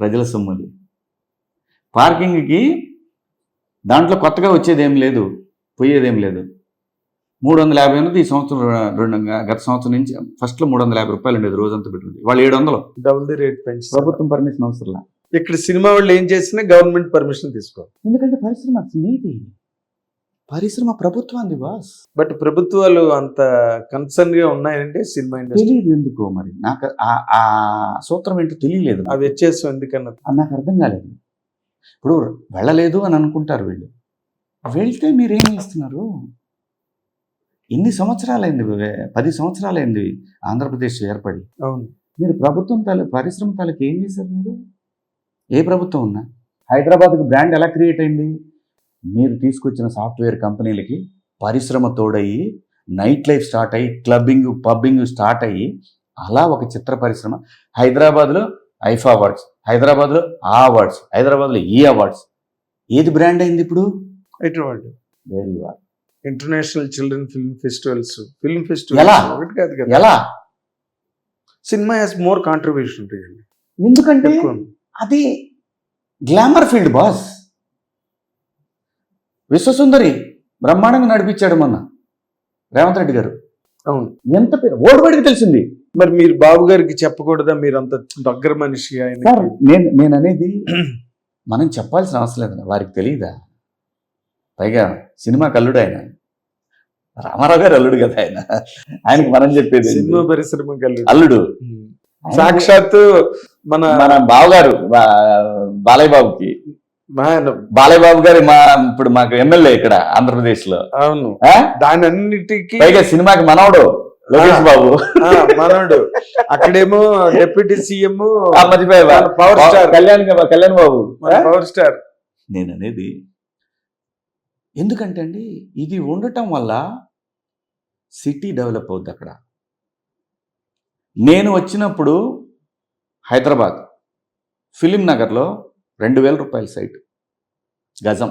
ప్రజల సొమ్ముది పార్కింగ్కి దాంట్లో కొత్తగా వచ్చేదేం లేదు పోయేదేం లేదు. మూడు వందల యాభై ఉన్నది ఈ సంవత్సరం రెండు గత సంవత్సరం నుంచి ఫస్ట్లో మూడు వందల యాభై రూపాయలు ఉండేది రోజంతా పెట్టుకుంది వాళ్ళు ఏడు వందలు డబుల్ ది రేట్ పెంచుతారు ప్రభుత్వం పర్మిషన్ అవసరం ఇక్కడ సినిమా వాళ్ళు ఏం చేసినా గవర్నమెంట్ పర్మిషన్ తీసుకోవాలి. ఎందుకంటే పరిశ్రమ నీది పరిశ్రమ ప్రభుత్వాన్ని బాస్. బట్ ప్రభుత్వాలు అంత కన్సర్న్గా ఉన్నాయంటే సినిమా ఇండస్ట్రీ. తెలియదు ఎందుకో మరి? నాకు ఆ- సూత్రం ఏంటో తెలియలేదు. ఆ వ్యత్యాసం ఎందుకన్నా నాకు అర్థం కాలేదు. ఇప్పుడు వెళ్ళలేదు అని అనుకుంటారు వీళ్ళు. వెళ్తే మీరేం చేస్తున్నారు? ఎన్ని సంవత్సరాలైంది పది సంవత్సరాలైంది ఆంధ్రప్రదేశ్ ఏర్పడి. అవును. మీరు ప్రభుత్వం తాలూ పరిశ్రమ తాలూకు ఏం చేశారు మీరు? ఏ ప్రభుత్వం ఉన్నా? హైదరాబాద్కి బ్రాండ్ ఎలా క్రియేట్ అయింది? మీరు తీసుకొచ్చిన సాఫ్ట్వేర్ కంపెనీలకి పరిశ్రమ తోడయి నైట్ లైఫ్ స్టార్ట్ అయ్యి క్లబ్బింగ్ పబ్బింగ్ స్టార్ట్ అయ్యి అలా ఒక చిత్ర పరిశ్రమ హైదరాబాద్లో ఐఫా అవార్డ్స్ హైదరాబాద్లో ఆ అవార్డ్స్ హైదరాబాద్లో ఈ అవార్డ్స్. ఏది బ్రాండ్ అయింది ఇప్పుడు? వాళ్ళు very war international children film festivals. Film ఎలా? ఫెస్టివల్స్ ఒకటి కాదు కదా. ఎలా? సినిమా హ్యాస్ మోర్ కాంట్రిబ్యూషన్ ఎందుకంటే అది గ్లామర్ ఫీల్డ్ బాస్. విశ్వసుందరి బ్రహ్మాండంగా నడిపించాడు మొన్న రేవంత్ రెడ్డి గారు. అవును. ఎంత పేరు? ఓడిబడికి తెలిసింది. మరి మీరు బాబు గారికి చెప్పకూడదా? మీరు అంత దగ్గర మనిషి ఆయన సార్ నేను నేను అనేది మనం చెప్పాల్సిన అవసరం లేదు వారికి తెలియదా పైగా సినిమా కల్లుడు ఆయన. రామారావు గారు అల్లుడు కదా ఆయన. ఆయనకి మనం చెప్పేది? సినిమా పరిశ్రమ కలిగి అల్లుడు. సాక్షాత్తు మన మన బావగారు బాలయ్య బాబుకి బాలయ్య బాబు గారి మా ఇప్పుడు మాకు ఎమ్మెల్యే ఇక్కడ ఆంధ్రప్రదేశ్లో అవును? దాని అన్నిటికీ పైగా సినిమాకి మనవడు లోకేష్ బాబు. మనోడు అక్కడేమో deputy CM? Power star Kalyan Kalyan Babu. Power star నేను అనేది ఎందుకంటే అండి ఇది ఉండటం వల్ల సిటీ డెవలప్ అవుద్ది అక్కడ. నేను వచ్చినప్పుడు హైదరాబాద్ ఫిలిం నగర్లో రెండు వేల రూపాయల సైట్. గజం.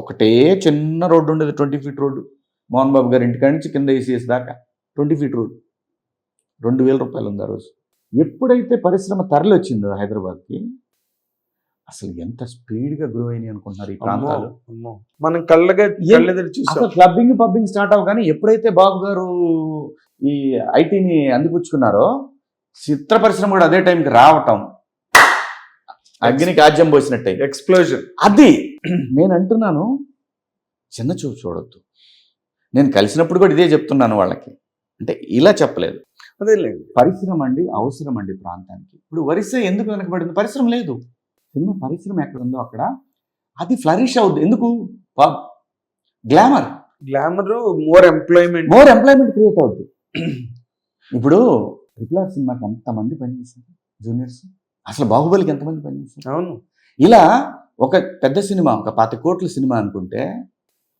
ఒకటే చిన్న రోడ్డు ఉండేది twenty feet road. Mohan Babu గారి ఇంటికాడి నుంచి కింద ఏసీఎస్ దాకా ట్వంటీ ఫీట్ రోడ్ రెండు వేల రూపాయలు ఉంది ఆ రోజు. ఎప్పుడైతే పరిశ్రమ తరలి వచ్చిందో హైదరాబాద్కి అసలు ఎంత స్పీడ్గా గ్రో అయినాయి అనుకుంటున్నారు ఈ ప్రాంతాలు. మనం కళ్ళగా అసలు క్లబ్బింగ్ పబ్బింగ్ స్టార్ట్ అవగానే ఎప్పుడైతే బాబు గారు ఈ ఐటీని అందిపుచ్చుకున్నారో చిత్ర పరిశ్రమ కూడా అదే టైంకి రావటం. అగ్నికి ఆజ్యం పోసినట్టే. ఎక్స్ప్లోజన్ అది నేను అంటున్నాను చిన్న చూపు చూడొద్దు. నేను కలిసినప్పుడు కూడా ఇదే చెప్తున్నాను వాళ్ళకి. అంటే ఇలా చెప్పలేదు. అదే లేదు. పరిశ్రమ అండి అవసరం అండి ప్రాంతానికి. ఇప్పుడు వరిసే ఎందుకు వెనకబడింది? పరిశ్రమ లేదు. సినిమా పరిశ్రమ ఎక్కడ ఉందో అక్కడ అది ఫ్లరిష్ అవుద్ది. ఎందుకు? Glamour glamour more employment more employment create అవుద్ది. ఇప్పుడు ట్రిపుల్ సినిమాకి ఎంతమంది పనిచేశారు? జూనియర్స్ అసలు బాహుబలికి ఎంతమంది పనిచేశారు అవును. ఇలా ఒక పెద్ద సినిమా ఒక పాతి కోట్ల సినిమా అనుకుంటే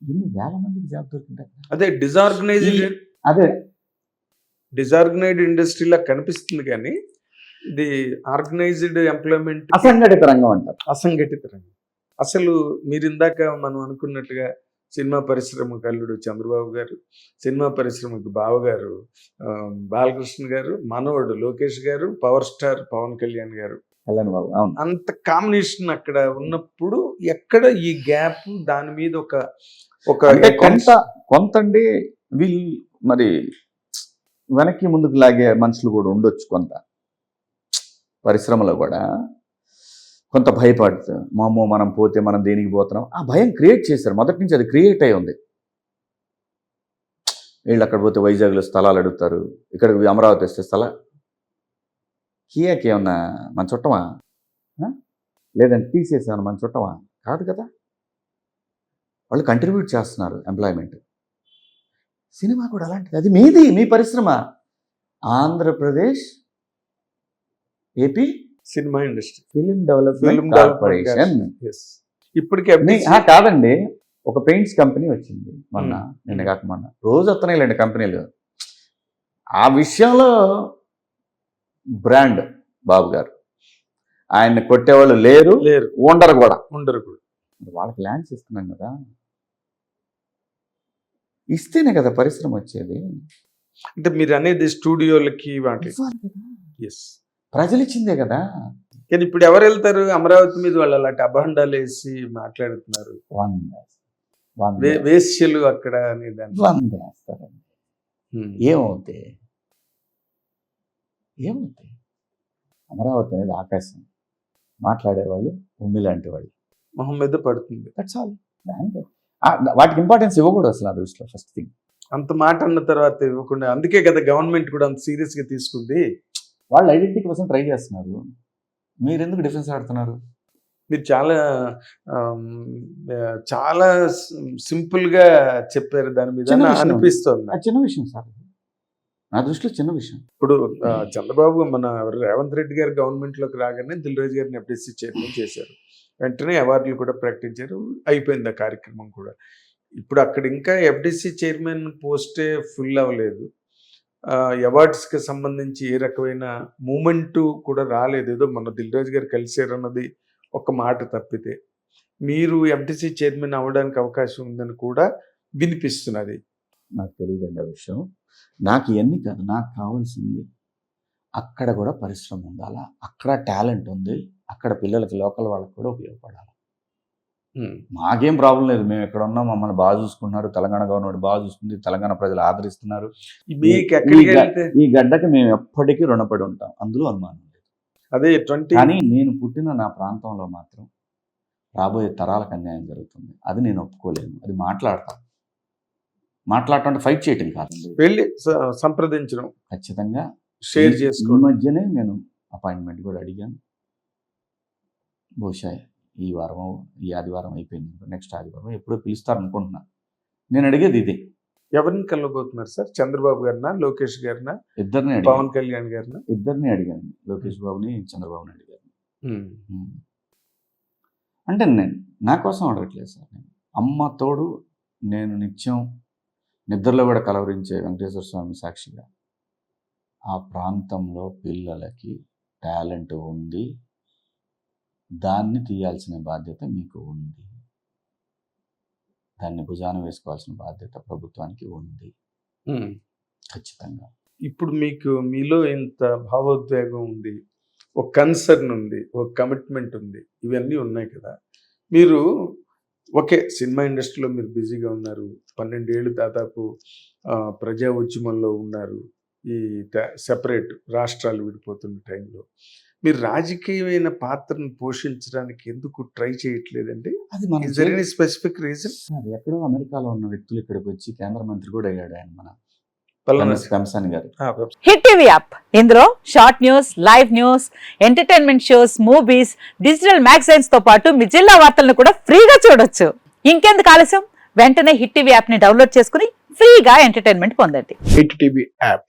ఎన్ని వేల మందికి జాబ్ దొరికింటాయి అదే డిజార్గనైజ్డ్ అదే. డిజార్గనైజ్డ్ ఇండస్ట్రీలా కనిపిస్తుంది కానీ ఇది ఆర్గనైజ్డ్ ఎంప్లాయ్మెంట్ అసంఘటిత రంగం అంటారు. అసంఘటిత రంగం. అసలు మీరు ఇందాక మనం అనుకున్నట్టుగా సినిమా పరిశ్రమకు అల్లుడు చంద్రబాబు గారు సినిమా పరిశ్రమకు బావగారు బాలకృష్ణ గారు మనవడు లోకేష్ గారు పవర్ స్టార్ పవన్ కళ్యాణ్ గారు. కళ్యాణ్ బాబు అవును. అంత కాంబినేషన్ అక్కడ ఉన్నప్పుడు ఎక్కడ ఈ గ్యాప్ దాని మీద ఒక ఒక కొంత కొంత అండి వీళ్ళు మరి వెనక్కి ముందుకు లాగే మనుషులు కూడా ఉండొచ్చు కొంత. పరిశ్రమలో కూడా. కొంత భయపడుతుంది మామో మనం పోతే మనం దేనికి పోతున్నాం? ఆ భయం క్రియేట్ చేశారు. మొదటి నుంచి అది క్రియేట్ అయి ఉంది. వీళ్ళు అక్కడ పోతే వైజాగ్లో స్థలాలు అడుగుతారు. ఇక్కడ అమరావతి వస్తే స్థల కియాకి ఏమన్నా మన చుట్టమా? ఆ? లేదంటే తీసేసామన్నా మన చుట్టమా? కాదు కదా. వాళ్ళు కంట్రిబ్యూట్ చేస్తున్నారు ఎంప్లాయ్మెంట్ సినిమా కూడా అలాంటిది. అది మీది మీ పరిశ్రమ. Andhra Pradesh AP cinema industry. Film development corporation yes ఇప్పటికే కాదండి. ఒక పెయింట్స్ కంపెనీ వచ్చింది మొన్న Hmm. నిన్న కాక మొన్న. రోజు వస్తున్నాయిలేండి కంపెనీలు. ఆ విషయంలో బ్రాండ్ బాబు గారు. ఆయన్ని కొట్టేవాళ్ళు లేరు లేరు. ఉండరు కూడా. ఉండరు కూడా. వాళ్ళకి ల్యాండ్స్ ఇస్తున్నాం కదా. ఇస్తేనే కదా పరిశ్రమ వచ్చేది. అంటే మీరు అనేది స్టూడియోలకి వాటి ఎస్ ప్రజలు ఇచ్చిందే కదా. కానీ ఇప్పుడు ఎవరు వెళ్తారు? అమరావతి మీద వాళ్ళు అలాంటి అభాండాలు వేసి మాట్లాడుతున్నారు. వంద. వంద. వే- వేశ్యలు అక్కడ అని దాన్ని. వంద వేస్తారండి. ఉమ్. ఏమవుతాయి ఏమవుతాయి అమరావతి అనేది ఆకాశం. మాట్లాడేవాళ్ళు ఉమ్మి లాంటి వాళ్ళు. మొహం మీద పడుతుంది. దట్స్ ఆల్ దానికి ఆ, వాటికి ఇంపార్టెన్స్ ఇవ్వకూడదు అసలు నా దృష్టిలో ఫస్ట్ థింగ్ అంత మాట అన్న తర్వాత ఇవ్వకుండా అందుకే కదా గవర్నమెంట్ కూడా అంత సీరియస్గా తీసుకుంది. వాళ్ళు ఐడెంటిటీ కోసం ట్రై చేస్తున్నారు. మీరు ఎందుకు డిఫెన్స్ ఆడుతున్నారు? మీరు చాలా చాలా సింపుల్గా చెప్పారు దాని మీద. అనిపిస్తుంది. చిన్న విషయం సార్. నా దృష్టిలో చిన్న విషయం. ఇప్పుడు చంద్రబాబు మన రేవంత్ రెడ్డి గారు గవర్నమెంట్లోకి రాగానే దిల్ రాజు గారిని ఎఫ్డీసీ చైర్మన్ చేశారు. వెంటనే అవార్డులు కూడా ప్రకటించారు. అయిపోయింది ఆ కార్యక్రమం కూడా. ఇప్పుడు అక్కడ ఇంకా ఎఫ్డీసీ చైర్మన్ పోస్టే ఫుల్ అవ్వలేదు. అవార్డ్స్కి సంబంధించి ఏ రకమైన మూమెంటు కూడా రాలేదు. ఏదో మన దిల్రాజు గారు కలిసారన్నది ఒక మాట తప్పితే. మీరు ఎంటీసీ చైర్మన్ అవ్వడానికి అవకాశం ఉందని కూడా వినిపిస్తున్నది. నాకు తెలియదండి ఆ విషయం. నాకు ఇవన్నీ కాదు నాకు కావాల్సింది అక్కడ కూడా పరిశ్రమ ఉండాలా? అక్కడ టాలెంట్ ఉంది. అక్కడ పిల్లలకి లోకల్ వాళ్ళకి కూడా ఉపయోగపడాలి? మాకేం ప్రాబ్లం లేదు. మేము ఎక్కడ ఉన్నాం మమ్మల్ని బాగా చూసుకున్నారు తెలంగాణ గవర్నమెంట్ బాగా చూసుకుంది. తెలంగాణ ప్రజలు ఆదరిస్తున్నారు. ఈ గడ్డకి మేము ఎప్పటికీ రుణపడి ఉంటాం. అందులో అనుమానం లేదు. అదే ట్వంటీ కానీ నేను పుట్టిన నా ప్రాంతంలో మాత్రం రాబోయే తరాలకు అన్యాయం జరుగుతుంది. అది నేను ఒప్పుకోలేను. అది మాట్లాడతాను మాట్లాడటం అంటే ఫైట్ చేయటం కాదండి వెళ్ళి సంప్రదించడం. ఖచ్చితంగా షేర్ చేసుకోవడం. మధ్యనే నేను అపాయింట్మెంట్ కూడా అడిగాను. బహుశా ఈ వారం ఈ ఆదివారం అయిపోయింది నెక్స్ట్ ఆదివారం ఎప్పుడో పిలుస్తారు అనుకుంటున్నా నేను అడిగేది ఇదే. ఎవరిని కలవబోతున్నారు సార్? చంద్రబాబు గారినా లోకేష్ గారినా ఇద్దరిని పవన్ కళ్యాణ్ గారినా? ఇద్దరిని అడిగాను. లోకేష్ బాబుని చంద్రబాబుని అడిగాను. అంటే నేను నా కోసం అడగట్లేదు సార్ నేను. అమ్మ తోడు నేను నిత్యం నిద్రలో కూడా కలవరించే వెంకటేశ్వర స్వామి సాక్షిగా ఆ ప్రాంతంలో పిల్లలకి టాలెంట్ ఉంది. దాన్ని తీయాల్సిన బాధ్యత మీకు ఉంది. దాన్ని భుజాన వేసుకోవాల్సిన బాధ్యత ప్రభుత్వానికి ఉంది. ఖచ్చితంగా. ఇప్పుడు మీకు మీలో ఇంత భావోద్వేగం ఉంది ఒక కన్సర్న్ ఉంది ఒక కమిట్మెంట్ ఉంది ఇవన్నీ ఉన్నాయి కదా. మీరు ఓకే సినిమా ఇండస్ట్రీలో మీరు బిజీగా ఉన్నారు పన్నెండేళ్ళు దాదాపు ప్రజా ఉద్యమంలో ఉన్నారు. ఈ సెపరేట్ రాష్ట్రాలు విడిపోతున్న టైంలో. మీరు రాజకీయమైన పాత్రను పోషించడానికి ఎందుకు ట్రై చేయట్లేదండి? అది మన ఎనీ స్పెసిఫిక్ రీజన్ సార్ ఎక్కడో అమెరికాలో ఉన్న వ్యక్తులు ఇక్కడికి వచ్చి కేంద్ర మంత్రి కూడా అయ్యాడు ఆయన మన పలానా కంసాని గారు. హిట్ టీవీ యాప్ ఇందులో short news live news entertainment shows movies digital మ్యాగజైన్స్తో పాటు మీ జిల్లా వార్తలను కూడా ఫ్రీగా చూడొచ్చు. ఇంకెందుకు ఆలస్యం? వెంటనే హిట్ టీవీ యాప్ని డౌన్లోడ్ చేసుకుని ఫ్రీగా ఎంటర్టైన్మెంట్ పొందండి. Hit TV app